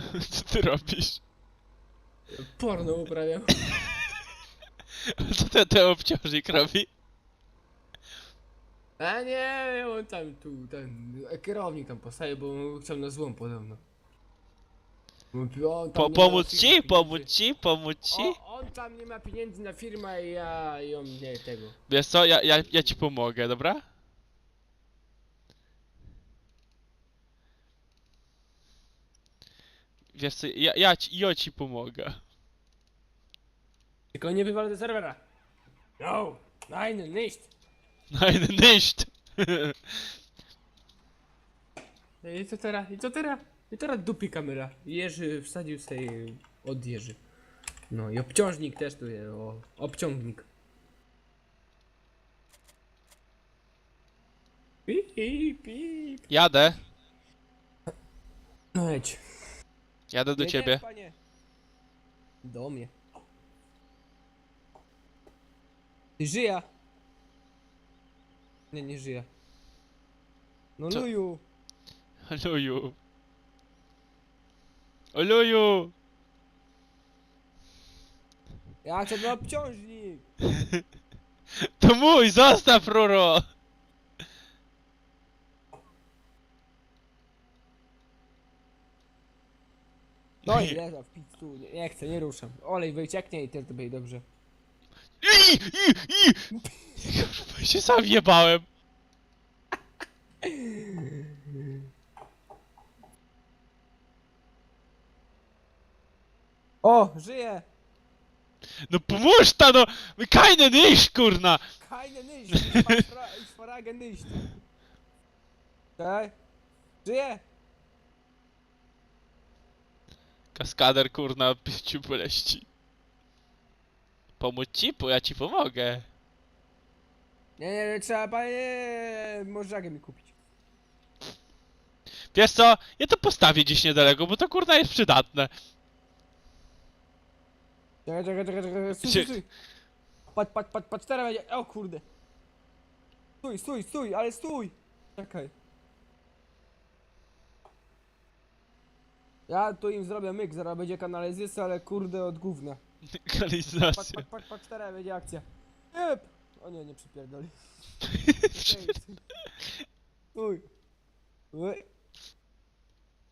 Co ty robisz? Porno uprawiam. Co ten, ten obciążnik robi? A nie, on tam tu, ten kierownik tam postawił, bo chciał na złom podobno. Mówi, on tam Po, nie ma pomóc firmy ci, pieniędzy. pomóc ci, pomóc ci? O, on tam nie ma pieniędzy na firmę i ja on nie tego. Wiesz co, ja, ja, ja ci pomogę, dobra? Wiesz co, ja, ja, ci, ja ci pomogę. Tylko nie wywalę do serwera. No, nein, nicht. Nein, nicht! I co teraz? I co teraz? I teraz dupi kamera. Jerzy wsadził sobie od Jerzy. No i obciążnik też tu jest, o, obciągnik. Pip, pip. Jadę, No jedź. Jadę do Jedziemy, ciebie. Panie. Do mnie. Ty żyje? Nie, nie żyje. No Co? luju. Oluju. Oluju! Ja chcę na obciążnik. To mój, zostaw ruro! No i leża w pizzu. Nie, nie chcę, nie ruszam. Olej wycieknie i też to będzie dobrze. I, i, i! Kurwa, się sam jebałem. O, żyje! No pomóż ta no! Keine nicht, kurna! Keine nicht, ich verfra ich frage nicht. Czekaj. Żyje! Kaskader kurna pięciu boleści. Pomóc ci? Bo ja ci pomogę. Nie, nie, nie, trzeba panie... Możagę mi kupić. Wiesz co? Ja to postawię gdzieś niedaleko, bo to kurna jest przydatne. Czekaj, czekaj, czekaj, czekaj, stój, stój, stój. Patrz, patrz, patrz, patrz, teraz będzie, o kurde. Stój, stój, stój, ale stój. Czekaj. Ja tu im zrobię myk, zaraz będzie kanalizacja, ale kurde od gówna. Patrz, Kanalizacja. patrz, patrz, patrz, teraz będzie akcja. Jep. O nie, nie przypierdoli. Stój. Ły.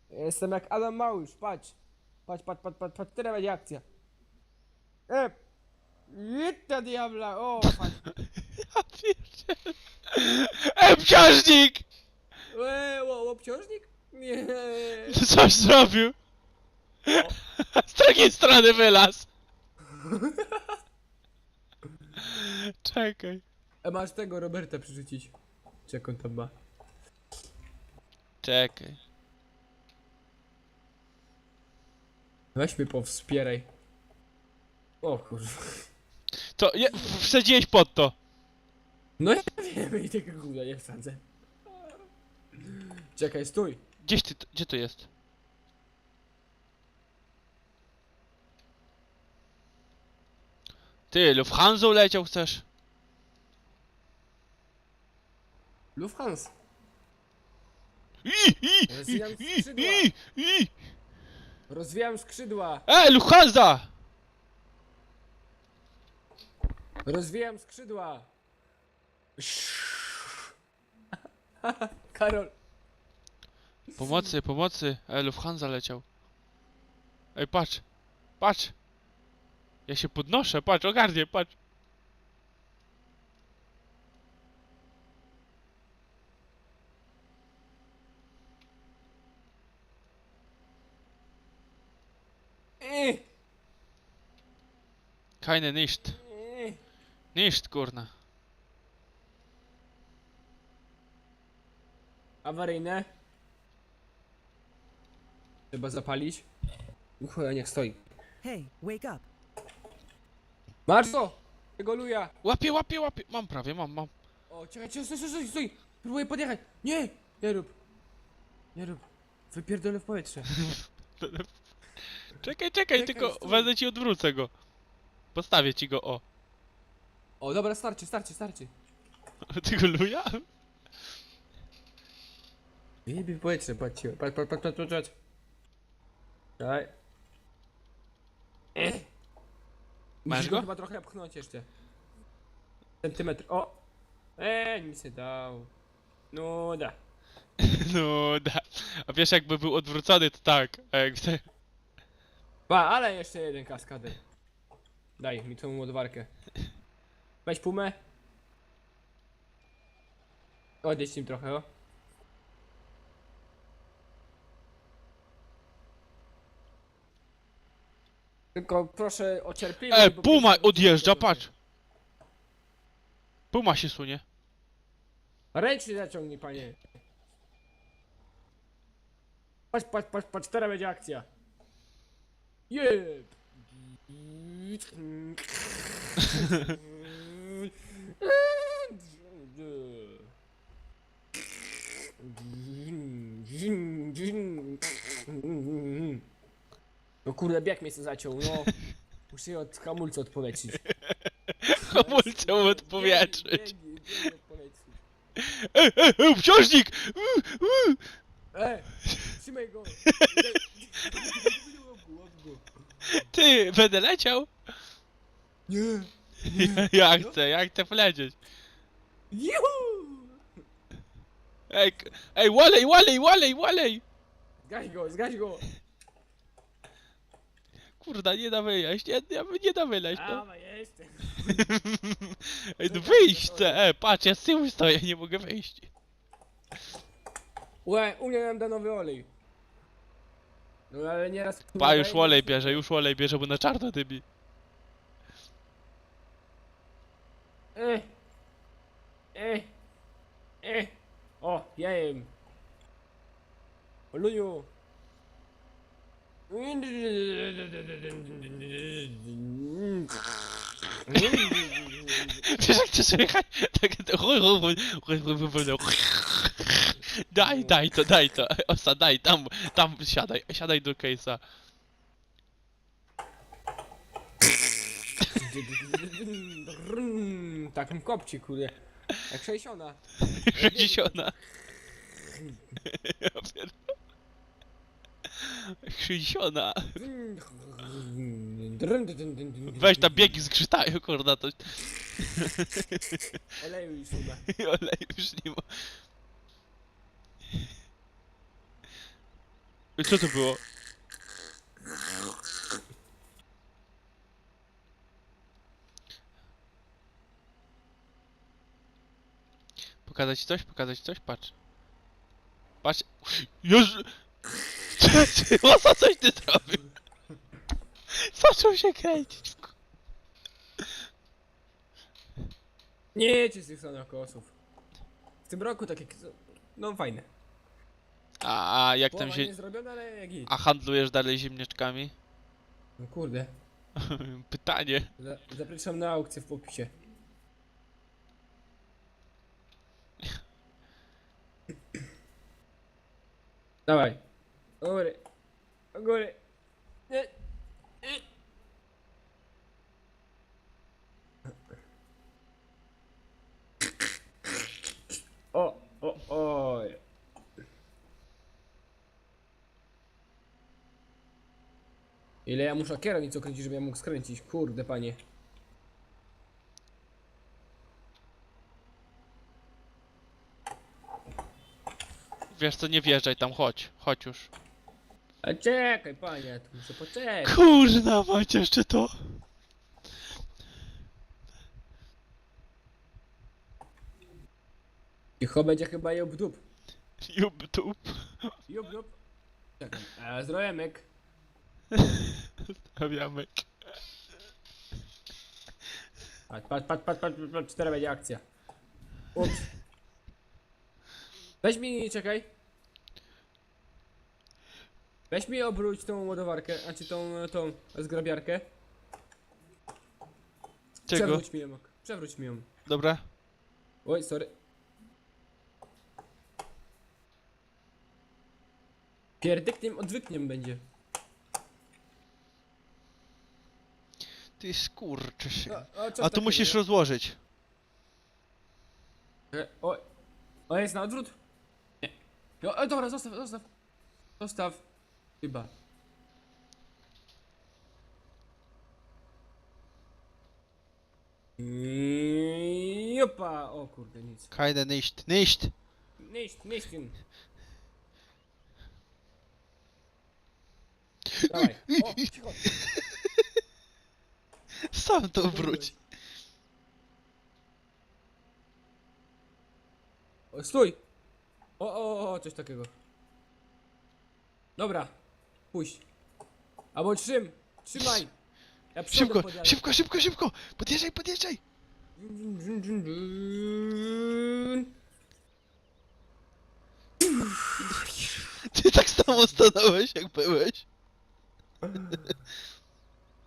Jestem jak Adam Małysz, patrz. Patrz, patrz, patrz, patrz, patrz, teraz będzie akcja. Ep. Jetta diabla, o, patrz. Ja pierdzielę. Ej, pciążnik! Eee, ło- obciążnik? Nie. Coś zrobił. Z drugiej strony wylaz. Czekaj. E, masz tego Roberta przerzucić. Czy jak on tam ma? Czekaj. Weź mnie powspieraj. O kurwa. To je, wsadziłeś pod to. No ja wiem i tego gówna nie wsadzę. Czekaj, stój. Gdzieś ty, gdzie to jest? Ty, Lufthansa leciał chcesz? Lufthansa. I, i, i, Rozwijam i, skrzydła. i. Rozwijam skrzydła. Ej, Lufthansa! Rozwijam skrzydła. Karol. Pomocy, pomocy. Ej, Lufthansa leciał. Ej, patrz. Patrz. Ja się podnoszę, patrz, ogarnie, patrz. Keine nicht. Nicht, kurna. Awaryjne. Trzeba zapalić. Chuja, niech stoi. Hey, wake up. Masz to! Tego luja! Łapie, łapie, łapie. Mam prawie, mam, mam. O, czekaj, czekaj, stój, stój, stój, stój! Próbuję podjechać! Nie! Nie rób! Nie rób! Wypierdolę w powietrze. Czekaj, czekaj, Czekaj, tylko stój. wezmę ci odwrócę go. Postawię ci go, o. O, dobra, starczy, starczy, starczy. Tego luja? Wyjebie w powietrze. Patrz, patrz, patrz, patrz, patrz. Daj. Eh. Masz Musisz go? chyba trochę pchnąć jeszcze. Centymetr. O! Eee, mi się dał. No da. No da. A wiesz jakby był odwrócony to tak. A jak te... Ba, ale jeszcze jeden kaskader. Daj mi tą ładowarkę. Weź pumę. Odejdź nim trochę, o. Tylko proszę o cierpliwość. E, bo Puma pięć odjeżdża, patrz. Puma się sunie. Ręcznie zaciągnij, panie. Patrz, patrz, patrz, patrz, teraz będzie akcja. Jeb! No kurde, bieg mnie się zaciął, no. Muszę od hamulca odpowiedzieć. Hamulcem odpowietrzyć. Biegi, biegi odpowiedź. E, wciążnik! U, u. E! Trzymaj go! Ty, będę leciał? Nie! Ja chcę, ja chcę polecieć. Juhu! Ej, k- ej, walej, walej, walej, walej! Zgaś go, zgaś go! Kurda, nie da wyjść, nie, nie, nie da wyleźć, no. Dawaj, jestem! Ej, no wyjść e, patrz, ja z tyłu stoję, nie mogę wyjść. Łe, u mnie nam da nowy olej. No ale nieraz... Pa, już olej bierze, już olej bierze, bo na czarno dymi. E! E! E! O, jajem! Oluniu! Wiesz jak to słychać? Takie to... Daj, daj to, daj to. Osta, daj, tam, tam siadaj, siadaj do case'a. Takim kopci, kurde. Jak 60. Dziesiona. Ja pierdolę. Sześćdziesiąta. Weź tam biegi zgrzytają, kurda, to Oleju już chyba. olej już nie ma. I Co to było? Pokazać coś? Pokazać coś? Patrz. Patrz. Jezu! Co coś ty zrobił? Zaczął się kręcić. Nie jedźcie z tych sanokosów. W tym roku takie... No fajne. A, a jak tam się... nie zrobiona, ale jak idź. A handlujesz dalej ziemniaczkami? No kurde. Pytanie. Za- Zapraszam na aukcję w popisie. Dawaj. Do góry. Do góry. Nie. Nie. O, o, o. Ile ja muszę kierownicą kręcić, żebym ja mógł skręcić? Kurde, panie. Wiesz co, nie wjeżdżaj tam, chodź. Chodź już. A czekaj, panie, ja tu muszę poczekać. Kurna, macie jeszcze to. Cicho będzie chyba jub dup. YouTube. Jub dup. Czekaj, a zdrojemek. Stawiamy. Patrz, patrz, patrz, patrz, patrz, patrz, teraz będzie akcja. Ups. Weź mi, czekaj. Weź mi obróć tą ładowarkę, a czy tą, tą zgrabiarkę. Czego? Przewróć mi ją. Przewróć mi ją. Dobra. Oj, sorry. Pierdykniem, odwykniem będzie. Ty skurczy się. No, o, co A tu takiego, musisz rozłożyć. E, O, o jest na odwrót? Nie. O, o, dobra, zostaw, zostaw. Zostaw. Chyba. I- Jopa! O kurde, nic. Keine nicht, nicht! Nicht, nicht Sam to wróć. O, stój! O, o, o, coś takiego. Dobra, puść. Albo trzym, trzymaj. Ja Szybko, podjadę. szybko, szybko, szybko! Podjeżdżaj, podjeżdżaj! Ty tak samo stanąłeś, jak byłeś.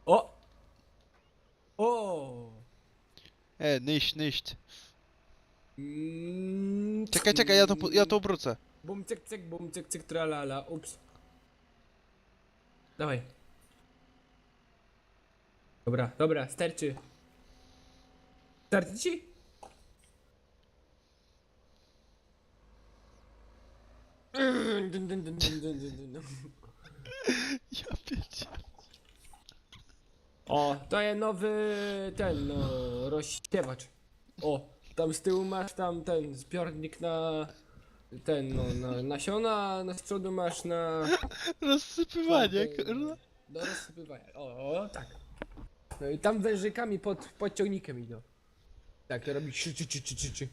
O! O! E, nicht, nicht. Mm, Czekaj, czekaj, ja to, po- ja to obrócę. Bum, cyk, cyk, bum, cyk, cyk, tralala, ups. Dawaj. Dobra, dobra, starczy. Starczy ci? Ja. O, to jest nowy ten, no, rozsiewacz. O, tam z tyłu masz tam ten zbiornik na ten, no, na nasiona, na z przodu masz na... Rozsypywanie, kurwa. Do rozsypywania. O, o, tak. No i tam wężykami pod, pod ciągnikiem idą. Tak, to robi szy, szy, szy, szy, szy.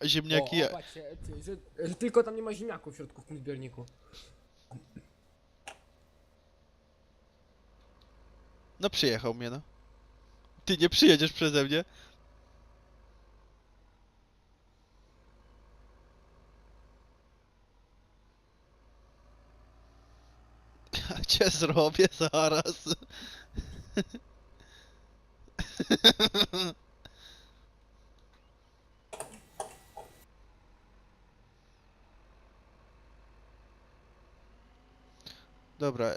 A ziemniaki o, ja... o, patrzcie, ty, że, że tylko tam nie ma ziemniaków w środku w tym zbiorniku. No przyjechał mnie, no. Ty nie przyjedziesz przeze mnie. Cię zrobię zaraz. Dobra,